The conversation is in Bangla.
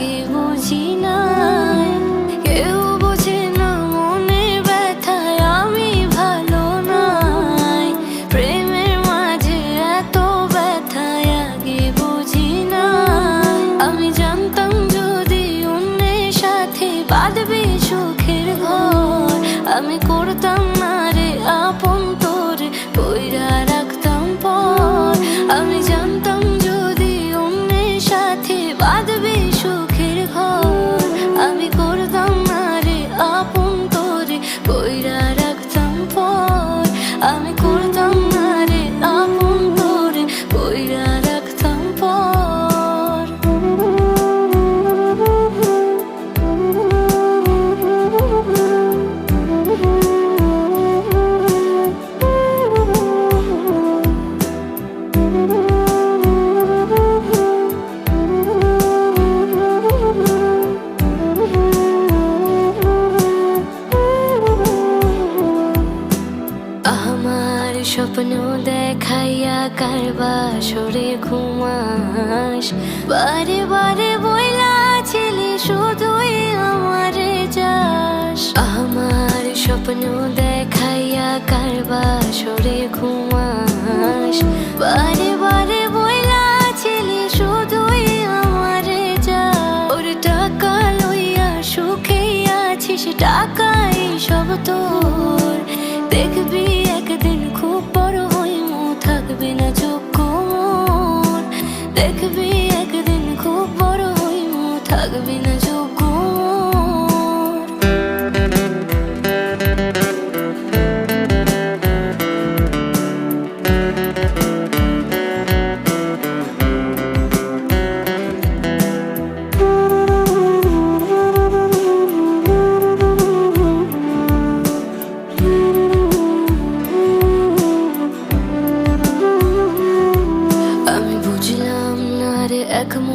げをしない কারবা সরে ঘুমাস। বারে বারে বইলা ছিলি, শুধুই আমারে যাস আমার স্বপ্ন দেখাইয়া কারবা সরে ঘুমাস? বারে বারে বইলা ছিলি, শুধুই আমারে যাস ওর টাকা লইয়া সুখে আছিস, টাকাই সব তোর। তো দেখবি একদিন খুব বড় হইমু থাকবি না